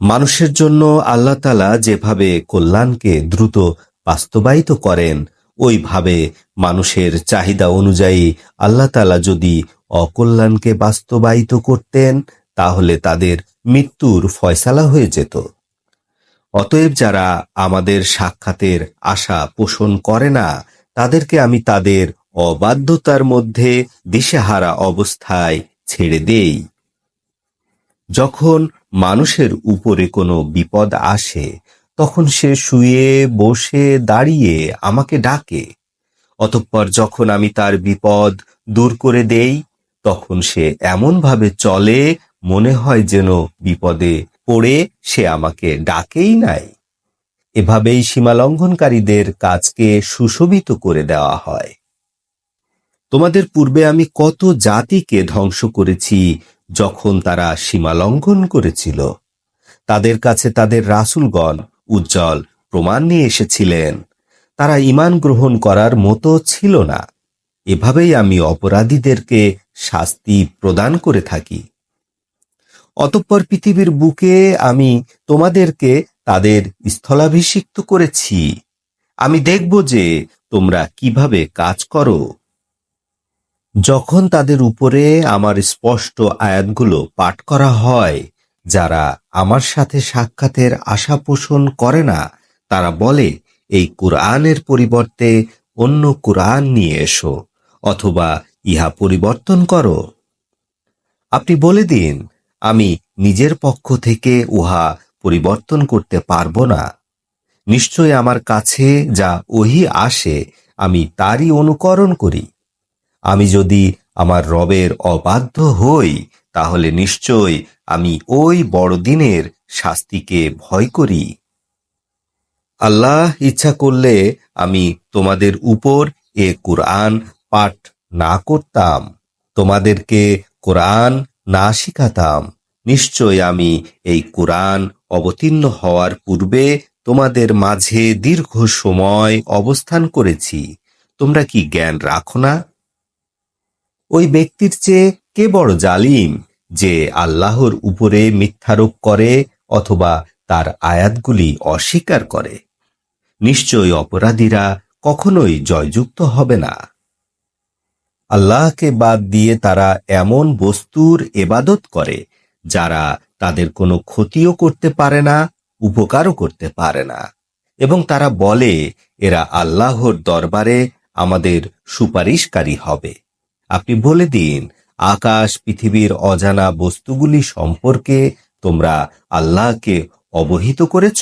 মানুষের জন্য আল্লাহ তালা যেভাবে কল্যাণকে দ্রুত বাস্তবায়িত করেন, ওইভাবে মানুষের চাহিদা অনুযায়ী আল্লাহ তালা যদি অকল্যাণকে বাস্তবায়িত করতেন, তাহলে তাদের মৃত্যুর ফয়সালা হয়ে যেত। অতএব যারা আমাদের সাক্ষাতের আশা পোষণ করে না, তাদেরকে আমি তাদের অবাধ্যতার মধ্যে দিশেহারা অবস্থায় ছেড়ে দেই। যখন মানুষের উপরে কোনো বিপদ আসে, তখন সে শুয়ে বসে দাঁড়িয়ে আমাকে ডাকে। অতঃপর যখন আমি তার বিপদ দূর করে দেই, তখন সে এমনভাবে চলে, মনে হয় যেন বিপদে পড়ে সে আমাকে ডাকেই নাই। এভাবেই সীমালঙ্ঘনকারীদের কাজকে সুশোভিত করে দেওয়া হয়। তোমাদের পূর্বে আমি কত জাতিকে ধ্বংস করেছি যখন তারা সীমা লঙ্ঘন করেছিল। তাদের কাছে তাদের রাসূলগণ উজ্জ্বল প্রমাণ নিয়ে এসেছিলেন। তারা ইমান গ্রহণ করার মতো ছিল না। এভাবেই আমি অপরাধীদেরকে শাস্তি প্রদান করে থাকি। অতঃপর পৃথিবীর বুকে আমি তোমাদেরকে তাদের স্থলাভিষিক্ত করেছি। আমি দেখব যে তোমরা কীভাবে কাজ করো। যখন তাদের উপরে আমার স্পষ্ট আয়াতগুলো পাঠ করা হয়, যারা আমার সাথে সাক্ষাতের আশা পোষণ করে না, তারা বলে, এই কুরআনের পরিবর্তে অন্য কুরআন নিয়ে এসো, অথবা ইহা পরিবর্তন করো। আপনি বলে দিন, আমি নিজের পক্ষ থেকে উহা পরিবর্তন করতে পারব না। নিশ্চয় আমার কাছে যা ওহি আসে, আমি তারই অনুকরণ করি। আমি যদি আমার রবের অবাধ্য হই, তাহলে নিশ্চয় আমি ওই বড়দিনের শাস্তিকে ভয় করি। আল্লাহ ইচ্ছা করলে আমি তোমাদের উপর এ কুরআন পাঠ না করতাম, তোমাদেরকে কোরআন না শিখাতাম। নিশ্চয় আমি এই কোরআন অবতীর্ণ হওয়ার পূর্বে তোমাদের মাঝে দীর্ঘ সময় অবস্থান করেছি। তোমরা কি জ্ঞান রাখো না? ওই ব্যক্তির চেয়ে কে বড় জালিম যে আল্লাহর উপরে মিথ্যারোপ করে অথবা তার আয়াতগুলি অস্বীকার করে? নিশ্চয় অপরাধীরা কখনোই জয়যুক্ত হবে না। আল্লাহকে বাদ দিয়ে তারা এমন বস্তুর এবাদত করে যারা তাদের কোনো ক্ষতিও করতে পারে না, উপকারও করতে পারে না। এবং তারা বলে, এরা আল্লাহর দরবারে আমাদের সুপারিশকারী হবে। আপনি বলে দিন, আকাশ, পৃথিবীর অজানা বস্তুগুলি সম্পর্কে তোমরা আল্লাহকে অবহিত করেছ?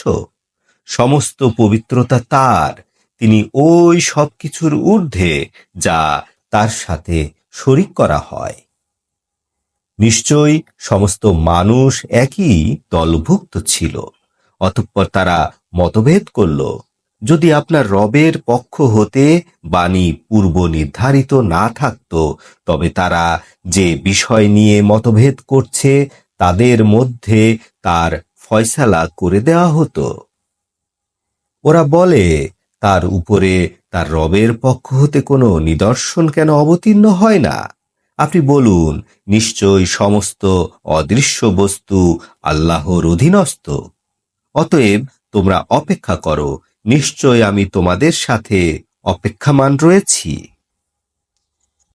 সমস্ত পবিত্রতা তার, তিনি ওই সব কিছুর ঊর্ধ্বে যা তার সাথে শরিক করা হয়। নিশ্চয়ই সমস্ত মানুষ একই দলভুক্ত ছিল, অতঃপর তারা মতভেদ করল। যদি আপনার রবের পক্ষ হতে বাণী পূর্ব নির্ধারিত না থাকত, তবে তারা যে বিষয় নিয়ে মতভেদ করছে, তাদের মধ্যে তার ফয়সালা করে দেওয়া হতো। ওরা বলে, তার উপরে তার রবের পক্ষ হতে কোনো নিদর্শন কেন অবতীর্ণ হয় না? আপনি বলুন, নিশ্চয় সমস্ত অদৃশ্য বস্তু আল্লাহর অধীনস্থ। অতএব তোমরা অপেক্ষা করো নিশ্চয় আমি তোমাদের সাথে অপেক্ষামান রয়েছি।